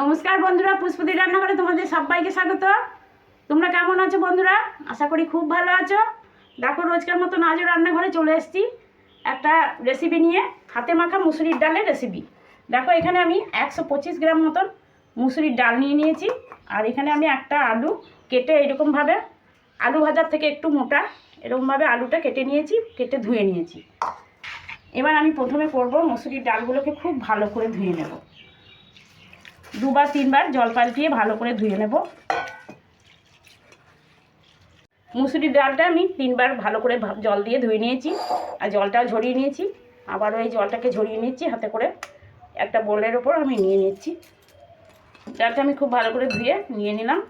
নমস্কার বন্ধুরা পুষ্পতি রান্নাঘরে তোমাদের সবাইকে স্বাগত। তোমরা কেমন আছো বন্ধুরা? আশা করি খুব ভালো আছো। দেখো, রোজকার মতন আজও রান্নাঘরে চলে এসেছি একটা রেসিপি নিয়ে, হাতে মাখা মুসুরির ডালের রেসিপি দেখো, এখানে আমি একশো পঁচিশ গ্রাম মতন মুসুরির ডাল নিয়ে নিয়েছি। আর এখানে আমি একটা আলু কেটে এরকমভাবে, আলু ভাজার থেকে একটু মোটা, এরকমভাবে আলুটা কেটে নিয়েছি, কেটে ধুয়ে নিয়েছি। এবার আমি প্রথমে করব মুসুরির ডালগুলোকে খুব ভালো করে ধুয়ে নেব। দুবার, তিনবার জল পাল্টিয়ে ভালো করে ধুয়ে নেব। মুসুরির ডালটা আমি তিনবার ভালো করে জল দিয়ে ধুয়ে নিয়েছি আর জলটাও ঝরিয়ে নিয়েছি। আবারও এই জলটাকে ঝরিয়ে নিচ্ছি, হাতে করে একটা বোলের ওপর আমি নিয়ে নিচ্ছি। ডালটা আমি খুব ভালো করে ধুয়ে নিয়ে নিলাম।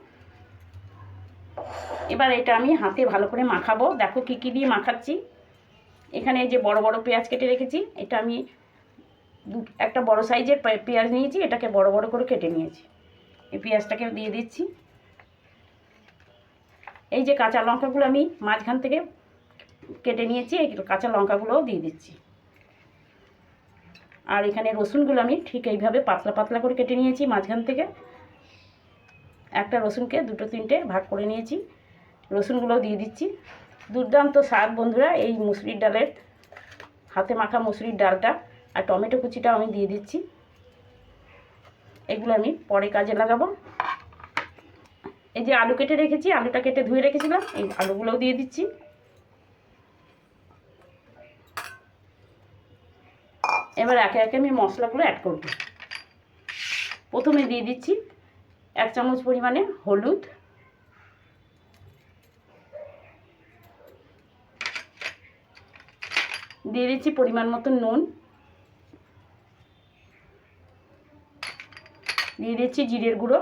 এবার এটা আমি হাতে ভালো করে মাখাবো। দেখো কী কী দিয়ে মাখাচ্ছি। এখানে যে বড় বড় পেঁয়াজ কেটে রেখেছি, এটা আমি দু, একটা বড় সাইজের পেঁয়াজ নিয়েছি, এটাকে বড় বড় করে কেটে নিয়েছি। এই পেঁয়াজটাকে দিয়ে দিচ্ছি। এই যে কাঁচা লঙ্কাগুলো আমি মাঝখান থেকে কেটে নিয়েছি, এই কাঁচা লঙ্কাগুলোও দিয়ে দিচ্ছি। আর এখানে রসুনগুলো আমি ঠিক এইভাবে পাতলা পাতলা করে কেটে নিয়েছি মাঝখান থেকে। একটা রসুনকে দুটো তিনটে ভাগ করে নিয়েছি। রসুনগুলোও দিয়ে দিচ্ছি। দুর্দান্ত স্বাদ বন্ধুরা, এই মুসুরির ডালের, হাতে মাখা মুসুরির ডালটা। আর টমেটো কুচিটা আমি দিয়ে দিচ্ছি। এগুলো আমি পরে কাজে লাগাবো। এই যে আলু কেটে রেখেছি, আলুটা কেটে ধুয়ে রেখেছিলাম, এই আলুগুলোও দিয়ে দিচ্ছি। এবার একে একে আমি মশলাগুলো অ্যাড করব। প্রথমে দিয়ে দিচ্ছি এক চামচ পরিমাণে হলুদ। দিয়ে দিচ্ছি পরিমাণ মতো নুন। দিয়ে দিচ্ছি জিরের গুঁড়ো।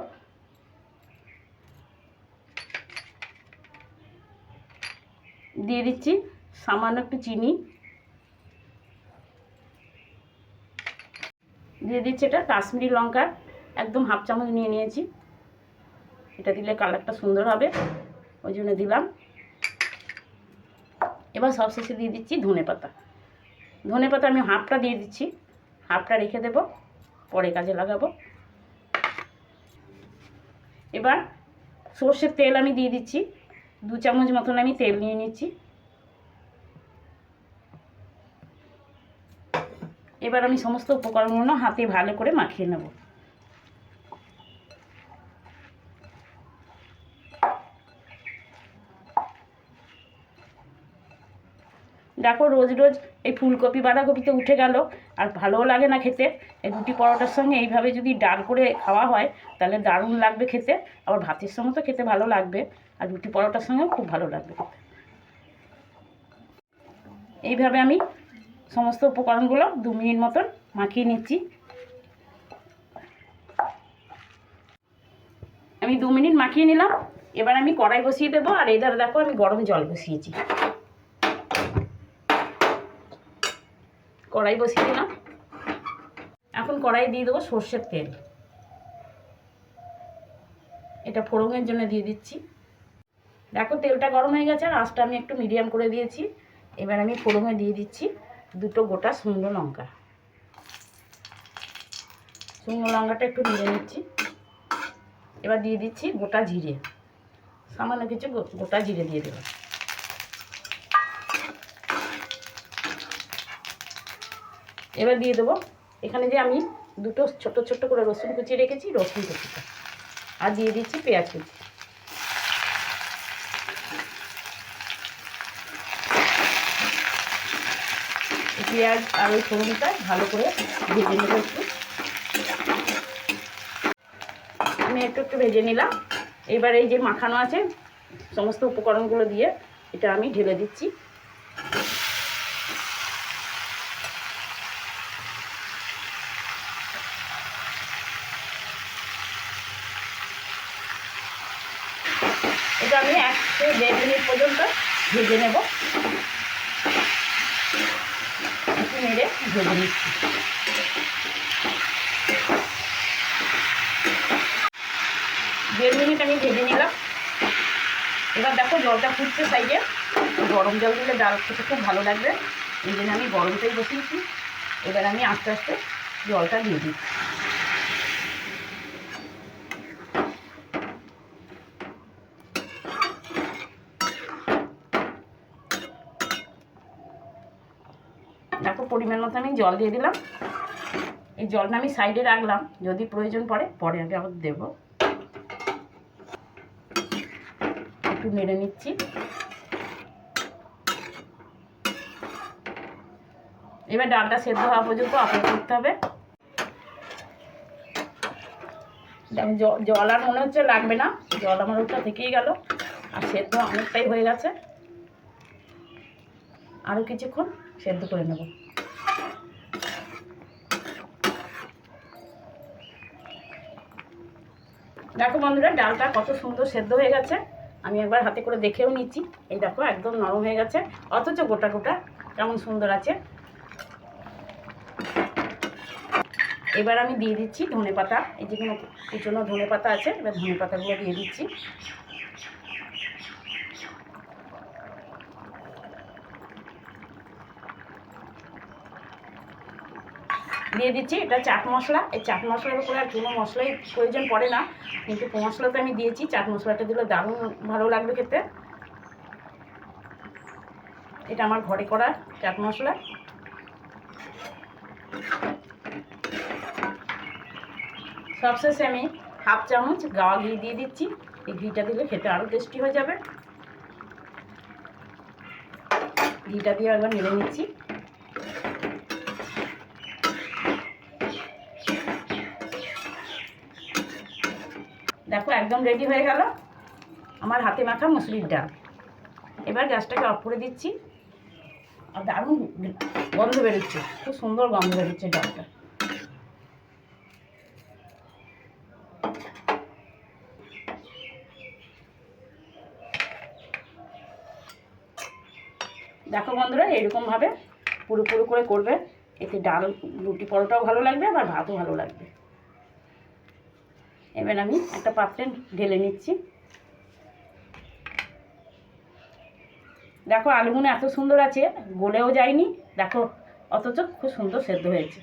দিয়ে দিচ্ছি সামান্য একটু চিনি। দিয়ে দিচ্ছি এটা কাশ্মীরি লঙ্কা, একদম হাফ চামচ নিয়ে নিয়েছি। এটা দিলে কালারটা সুন্দর হবে, ওই জন্য দিলাম। এবার সবশেষে দিয়ে দিচ্ছি ধনে পাতা। ধনে পাতা আমি হাফটা দিয়ে দিচ্ছি, হাফটা রেখে দেব, পরে কাজে লাগাবো। এবার সর্ষের তেল আমি দিয়ে দিচ্ছি। দু চামচ মতন আমি তেল নিয়ে নিচ্ছি। এবার আমি সমস্ত উপকরণগুলো হাতে ভালো করে মাখিয়ে নেব। দেখো রোজ রোজ এই ফুলকপি, বাঁধাকপিতে উঠে গেল। আর ভালোও লাগে না খেতে। এই রুটি পরোটার সঙ্গে এইভাবে যদি ডাল করে খাওয়া হয়, তাহলে দারুণ লাগবে খেতে। আবার ভাতের সঙ্গে তো খেতে ভালো লাগবে। আর রুটি পরোটার সঙ্গেও খুব ভালো লাগবে। খেতে এইভাবে আমি সমস্ত উপকরণগুলো দু মিনিট মতন মাখিয়ে নিচ্ছি। আমি দু মিনিট মাখিয়ে নিলাম। এবার আমি কড়াই বসিয়ে দেবো। আর এই ধারে দেখো আমি গরম জল বসিয়েছি। কড়াই বসিয়ে দিলাম। এখন কড়াই দিয়ে দেবো সর্ষের তেল। এটা ফোড়নের জন্য দিয়ে দিচ্ছি। দেখো তেলটা গরম হয়ে গেছে আর আঁচটা আমি একটু মিডিয়াম করে দিয়েছি। এবার আমি ফোড়নে দিয়ে দিচ্ছি দুটো গোটা শুকনো লঙ্কা। শুকনো লঙ্কাটা একটু নিয়ে নিচ্ছি। এবার দিয়ে দিচ্ছি গোটা জিরে। সামান্য কিছু গোটা জিরে দিয়ে দেবো। এবার দিয়ে দেবো। এখানে যে আমি দুটো ছোট ছোট করে রসুন কুচিয়ে রেখেছি, রসুন কুচিটা। আর দিয়ে দিচ্ছি পেঁয়াজ কুচি। পেঁয়াজ আর ওই ভালো করে ভেজে নেব একটু। আমি একটু একটু ভেজে নিলাম। এবার এই যে মাখানো আছে, সমস্ত উপকরণগুলো দিয়ে এটা আমি ঢেলে দিচ্ছি। এটা আমি এক থেকে দেড় মিনিট পর্যন্ত ভেজে নেব। নেড়ে ভেজে নিচ্ছি। দেড় মিনিট আমি ভেজে নিলাম। এবার দেখো জলটা ফুটছে সাইডে। গরম জল দিলে ডাল খেতে খুব ভালো লাগবে। এই জন্য আমি গরমটাই বসিয়েছি। এবার আমি আস্তে আস্তে জলটা দিয়ে দিচ্ছি। পরিমাণ মতো আমি জল দিয়ে দিলাম। এই জলটা আমি সাইডে রাখলাম, যদি প্রয়োজন পড়ে, পরে আমি আবার দেবো। একটু নেড়ে নিচ্ছি। এবার ডালটা সেদ্ধ হওয়া পর্যন্ত অপেক্ষা করতে হবে। জল আর মনে হচ্ছে লাগবে না। জল আমার ওটা থেকেই গেল। আর সেদ্ধ অনেকটাই হয়ে গেছে। আরও কিছুক্ষণ সেদ্ধ করে নেব। দেখো বন্ধুরা, ডালটা কত সুন্দর সেদ্ধ হয়ে গেছে। আমি একবার হাতে করে দেখেও নিচ্ছি। এই দেখো, একদম নরম হয়ে গেছে। অথচ গোটা গোটা কেমন সুন্দর আছে। এবার আমি দিয়ে দিচ্ছি ধনে পাতা এই যে কোনো কুচনো ধনে পাতা আছে, এবার ধনে পাতাগুলো দিয়ে দিচ্ছি। দিয়ে দিচ্ছি, এটা চাট মশলা। এই চাট মশলার উপরে আর কোনো মশলাই প্রয়োজন পড়ে না, কিন্তু মশলাতে আমি দিয়েছি, চাট মশলাটা দিলে দারুণ ভালো লাগবে খেতে। এটা আমার ঘরে করা চাট মশলা। সবশেষে আমি হাফ চামচ গাওয়া ঘি দিয়ে দিচ্ছি, এই ঘিটা দিলে খেতে আরও টেস্টি হয়ে যাবে। ঘিটা দিয়ে একবার নেড়ে নিচ্ছি। দেখো, একদম রেডি হয়ে গেল। আমার হাতে মাখা মুসুরির ডাল। এবার গ্যাসটাকে অফ করে দিচ্ছি। আর দারুণ গন্ধ বেরোচ্ছে, খুব সুন্দর গন্ধ বেরোচ্ছে ডালটা। দেখো বন্ধুরা এরকমভাবে পুরো পুরো করে করবে। এতে ডাল, রুটি, পরোটাও ভালো লাগবে, আবার ভাতও ভালো লাগবে। এবার আমি একটা পাত্রে ঢেলে নিচ্ছি। দেখো আলুগুলো এত সুন্দর আছে, গলেও যায়নি। দেখো, অথচ খুব সুন্দর সেদ্ধ হয়েছে।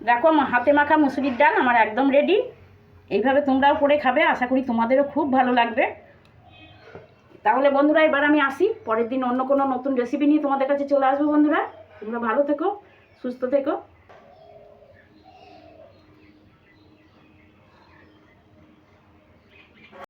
দেখো হাতে মাখা মুসুরির ডাল আমার একদম রেডি এইভাবে তোমরাও করে খাবে, আশা করি তোমাদেরও খুব ভালো লাগবে। তাহলে বন্ধুরা, এবার আমি আসি। পরের দিন অন্য কোনো নতুন রেসিপি নিয়ে তোমাদের কাছে চলে আসব বন্ধুরা। তোমরা ভালো থেকো, সুস্থ থেকো।